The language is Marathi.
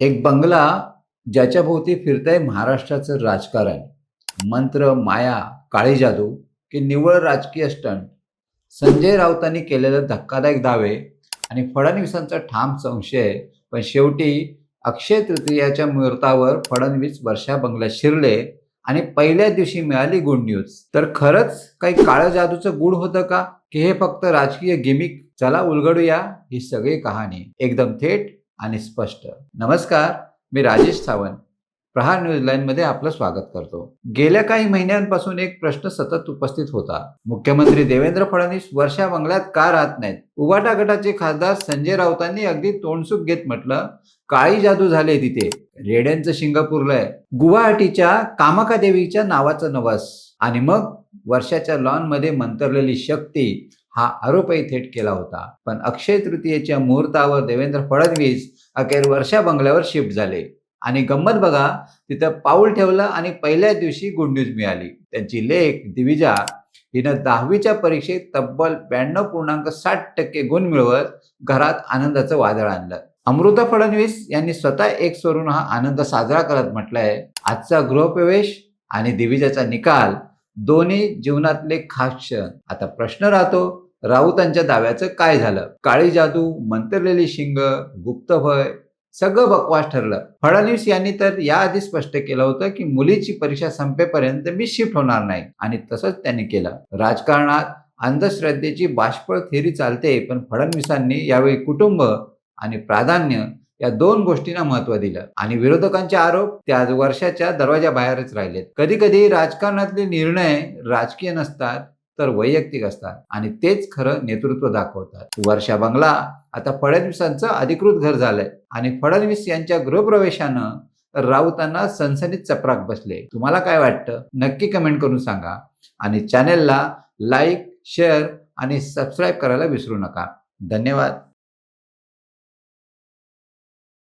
एक बंगला ज्याच्या भोवती फिरतंय महाराष्ट्राचं राजकारण. मंत्र माया काळी जादू की निव्वळ राजकीय स्टंट संजय राऊतांनी केलेले धक्कादायक दावे आणि फडणवीसांचा ठाम संशय. पण शेवटी अक्षय तृतीयाच्या मुहूर्तावर फडणवीस वर्षा बंगल्यात शिरले आणि पहिल्या दिवशी मिळाली गुड न्यूज तर खरंच काही काळं जादूचं गुड होतं का? की हे फक्त राजकीय गिमिक चला उलगडूया ही सगळी कहाणी. एकदम थेट आणि स्पष्ट. नमस्कार मी राजेश सावंत. प्रहार न्यूज लाईन मध्ये आपलं स्वागत करतो. गेल्या काही महिन्यांपासून एक प्रश्न सतत उपस्थित होता. मुख्यमंत्री देवेंद्र फडणवीस वर्षा बंगल्यात का राहत नाहीत? उबाटा गटाचे खासदार संजय राऊतांनी अगदी तोंडसुख घेत म्हटलं काळी जादू झाले तिथे. रेड्यांचं शिंग आहे गुवाहाटीच्या कामाका देवीच्या नावाचं नवस. आणि मग वर्षाच्या लॉनमध्ये मंतरलेली शक्ती. हा आरोपही थेट केला होता. पण अक्षय तृतीयेच्या मुहूर्तावर देवेंद्र फडणवीस अखेर वर्षा बंगल्यावर शिफ्ट झाले. आणि गंमत बघा तिथं पाऊल ठेवलं आणि पहिल्या दिवशी गुड न्यूज मिळाली. त्यांची लेख दिविजा हिनं दहावीच्या परीक्षेत तब्बल ब्याण्णव पूर्णांक साठ टक्के गुण मिळवत घरात आनंदाचं वादळ आणलं. अमृता फडणवीस यांनी स्वतः एक स्वरून हा आनंद साजरा करत म्हटलंय. आजचा गृहप्रवेश आणि दिविजाचा निकाल दोन्ही जीवनातले खास क्षण. आता प्रश्न राहतो राऊतांच्या दाव्याचं काय झालं? काळी जादू मंतरलेली शिंग गुप्तभय सगळं बकवास ठरलं. फडणवीस यांनी तर याआधी स्पष्ट केलं होतं की मुलीची परीक्षा संपेपर्यंत मी शिफ्ट होणार नाही. आणि तसंच त्यांनी केलं. राजकारणात अंधश्रद्धेची बाष्पळ थेरी चालते पण फडणवीसांनी यावेळी कुटुंब आणि प्राधान्य या दोन गोष्टींना महत्त्व दिलं. आणि विरोधकांचे आरोप त्या वर्षाच्या दरवाजाबाहेरच राहिलेत. कधी कधी राजकारणातले निर्णय राजकीय नसतात तर वैयक्तिक असतात. आणि तेच खरं नेतृत्व दाखवतात. वर्षा बंगला आता फडणवीसांचं अधिकृत घर झालंय. आणि फडणवीस यांच्या गृहप्रवेशानं राऊतांना सनसनीत चपराक बसले. तुम्हाला काय वाटतं? नक्की कमेंट करून सांगा. आणि चॅनेलला लाईक शेअर आणि सबस्क्राईब करायला विसरू नका. धन्यवाद.